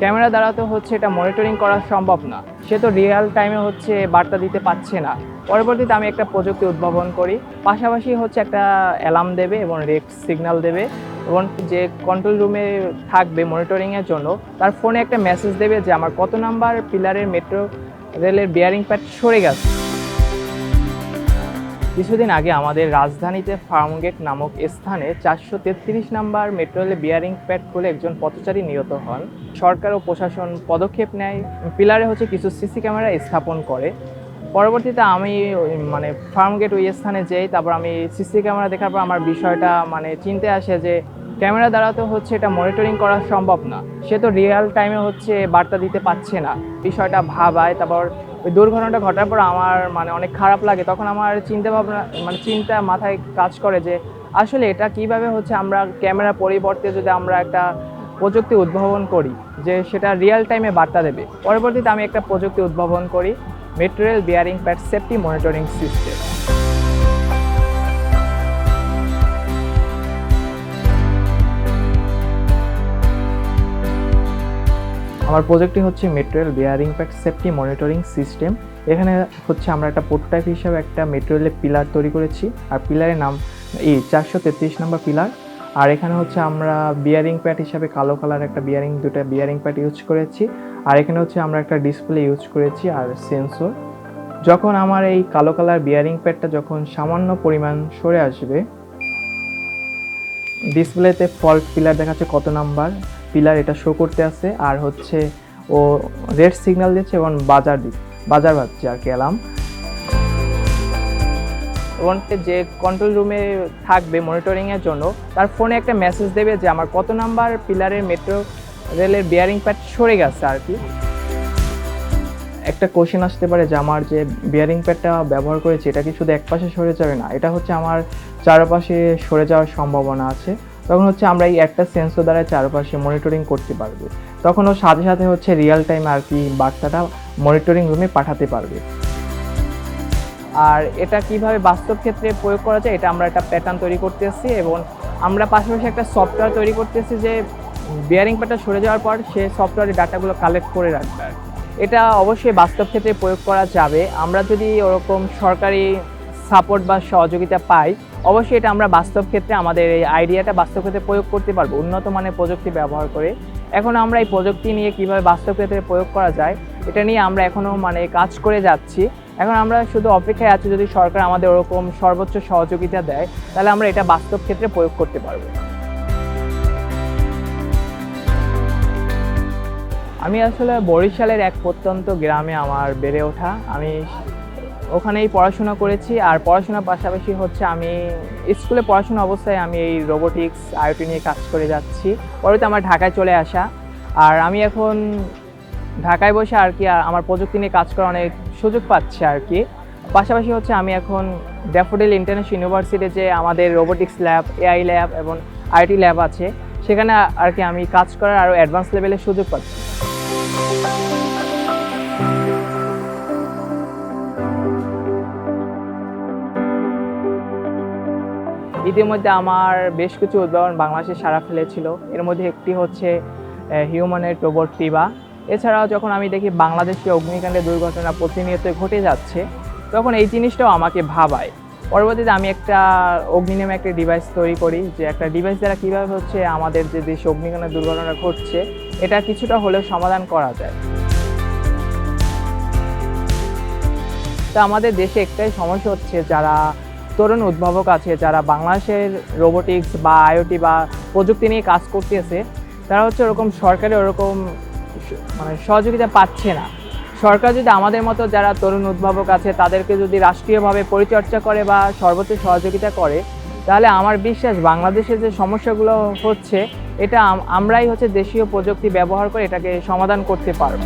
Camera দ্বারা তো হচ্ছে এটা মনিটরিং করা সম্ভব না। সে তো রিয়েল টাইমে হচ্ছে বার্তা দিতে পারছে না। পরবর্তীতে আমি একটা প্রযুক্তি উদ্ভাবন করি। পাশাপাশি হচ্ছে একটা অ্যালার্ম দেবে এবং রেড সিগন্যাল দেবে এবং যে কন্ট্রোল রুমে থাকবে মনিটরিংয়ের জন্য, তার ফোনে একটা মেসেজ দেবে যে আমার কত নাম্বার পিলারের মেট্রো রেলের বিয়ারিং প্যাড সরে গেছে। কিছুদিন আগে আমাদের রাজধানীতে ফার্মগেট নামক স্থানে চারশো তেত্রিশ নাম্বার মেট্রো রেলের বিয়ারিং প্যাড খুলে একজন পথচারী নিহত হন। সরকার ও প্রশাসন পদক্ষেপ নেয়। পিলারে হচ্ছে কিছু সিসি ক্যামেরা স্থাপন করে। পরবর্তীতে আমি মানে ফার্মগেট ওই স্থানে যাই, তারপর আমি সিসি ক্যামেরা দেখার পর আমার বিষয়টা মানে চিনতে আসে যে ক্যামেরা দ্বারা তো হচ্ছে এটা মনিটরিং করা সম্ভব না। সে তো রিয়েল টাইমে হচ্ছে বার্তা দিতে পারছে না। বিষয়টা ভাবায়, তারপর ওই দুর্ঘটনাটা ঘটার পর আমার মানে অনেক খারাপ লাগে। তখন আমার চিন্তা ভাবনা মানে চিন্তা মাথায় কাজ করে যে, আসলে এটা কীভাবে হচ্ছে আমরা ক্যামেরা পরিবর্তে যদি আমরা একটা প্রযুক্তি উদ্ভাবন করি, যে সেটা রিয়েল টাইমে বার্তা দেবে। পরবর্তীতে আমি একটা প্রযুক্তি উদ্ভাবন করি material bearing pad safety monitoring system আমার প্রজেক্টটি হচ্ছে material bearing pad safety monitoring system. এখানে হচ্ছে আমরা একটা প্রোটোটাইপ হিসাবে একটা মেটেরিয়ালের পিলার তৈরি করেছি। আর পিলারের নাম, এই চারশো তেত্রিশ নম্বর পিলার। আর এখানে হচ্ছে আমরা বিয়ারিং প্যাড হিসাবে কালো কালার একটা বিয়ারিং দুটা বিয়ারিং প্যাড ইউজ করেছি। আর এখানে হচ্ছে আমরা একটা ডিসপ্লে ইউজ করেছি আর সেন্সর যখন আমার এই কালো কালার বিয়ারিং প্যাডটা যখন সামান্য পরিমাণ সরে আসবে ডিসপ্লেতে ফল্ট পিলার দেখাচ্ছে কত নাম্বার? পিলার এটা শো করতে আছে, আর হচ্ছে ও রেড সিগন্যাল দিচ্ছে এবং বাজার বাজার বাজছে আর কি অ্যালার্ম যে কন্ট্রোল রুমে থাকবে মনিটরিংয়ের জন্য, তার ফোনে একটা মেসেজ দেবে যে আমার কত নাম্বার পিলারের মেট্রো রেলের বিয়ারিং প্যাড সরে গেছে আর কি। একটা কোশ্চেন আসতে পারে যে আমার যে বিয়ারিং প্যাডটা ব্যবহার করেছি, এটা কি শুধু একপাশে সরে যাবে না, এটা হচ্ছে আমার চারপাশে সরে যাওয়ার সম্ভাবনা আছে। তখন হচ্ছে আমরা এই একটা সেন্সর দ্বারা চারপাশে মনিটরিং করতে পারবে। তখন ও সাথে সাথে হচ্ছে রিয়েল টাইম আর কি বার্তাটা মনিটরিং রুমে পাঠাতে পারবে। আর এটা কীভাবে বাস্তব ক্ষেত্রে প্রয়োগ করা যায়, এটা আমরা একটা প্যাটার্ন তৈরি করতেছি এবং আমরা পাশাপাশি একটা সফটওয়্যার তৈরি করতেছি যে বিয়ারিং প্যাডটা সরে যাওয়ার পর সে সফটওয়্যারের ডাটাগুলো কালেক্ট করে রাখবে। এটা অবশ্যই বাস্তব ক্ষেত্রে প্রয়োগ করা যাবে। আমরা যদি ওরকম সরকারি সাপোর্ট বা সহযোগিতা পাই অবশ্যই এটা আমরা বাস্তব ক্ষেত্রে আমাদের এই আইডিয়াটা বাস্তব ক্ষেত্রে প্রয়োগ করতে পারব, উন্নত মানের প্রযুক্তি ব্যবহার করে। এখন আমরা এই প্রযুক্তি নিয়ে কীভাবে বাস্তব ক্ষেত্রে প্রয়োগ করা যায়, এটা নিয়ে আমরা এখনও মানে কাজ করে যাচ্ছি। এখন আমরা শুধু অপেক্ষায় আছি যদি সরকার আমাদের ওরকম সর্বোচ্চ সহযোগিতা দেয়, তাহলে আমরা এটা বাস্তব ক্ষেত্রে প্রয়োগ করতে পারব। আমি আসলে বরিশালের এক প্রত্যন্ত গ্রামে আমার বেড়ে ওঠা। আমি ওখানেই পড়াশোনা করেছি আর পড়াশোনার পাশাপাশি হচ্ছে আমি স্কুলে পড়াশোনা অবস্থায় আমি এই রোবোটিক্স আইওটি নিয়ে কাজ করে যাচ্ছি। পরবর্তী আমার ঢাকায় চলে আসা। আর আমি এখন ঢাকায় বসে আর কি আমার প্রযুক্তি নিয়ে কাজ করার অনেক সুযোগ পাচ্ছি আর কি। পাশাপাশি হচ্ছে আমি এখন ড্যাফোডিল ইন্টারন্যাশনাল ইউনিভার্সিটি যে আমাদের রোবোটিক্স ল্যাব এআই ল্যাব এবং আইটি ল্যাব আছে, সেখানে আর কি আমি কাজ করার আরও অ্যাডভান্স লেভেলের সুযোগ পাচ্ছি। ইতিমধ্যে আমার বেশ কিছু উদ্ভাবন বাংলাদেশে সারা ফেলেছিল। এর মধ্যে একটি হচ্ছে হিউম্যানের রোবট টিবা এছাড়াও যখন আমি দেখি বাংলাদেশে অগ্নিকাণ্ডের দুর্ঘটনা প্রতিনিয়ত ঘটে যাচ্ছে, তখন এই জিনিসটাও আমাকে ভাবায়। পরবর্তীতে আমি একটা অগ্নি নামে একটা ডিভাইস তৈরি করি, যে একটা ডিভাইস দ্বারা কীভাবে হচ্ছে আমাদের যে দেশে অগ্নিকাণ্ডের দুর্ঘটনা ঘটছে, এটা কিছুটা হলেও সমাধান করা যায়। তো আমাদের দেশে একটাই সমস্যা হচ্ছে যারা তরুণ উদ্ভাবক আছে, যারা বাংলাদেশের রোবোটিক্স বা আইওটি বা প্রযুক্তি নিয়ে কাজ করতেছে, তারা হচ্ছে ওরকম সরকারি ওরকম মানে সহযোগিতা পাচ্ছে না। সরকার যদি আমাদের মতো যারা তরুণ উদ্ভাবক আছে, তাদেরকে যদি রাষ্ট্রীয়ভাবে পরিচর্যা করে বা সর্বোচ্চ সহযোগিতা করে, তাহলে আমার বিশ্বাস বাংলাদেশে যে সমস্যাগুলো হচ্ছে, এটা আমরাই হচ্ছে দেশীয় প্রযুক্তি ব্যবহার করে এটাকে সমাধান করতে পারব।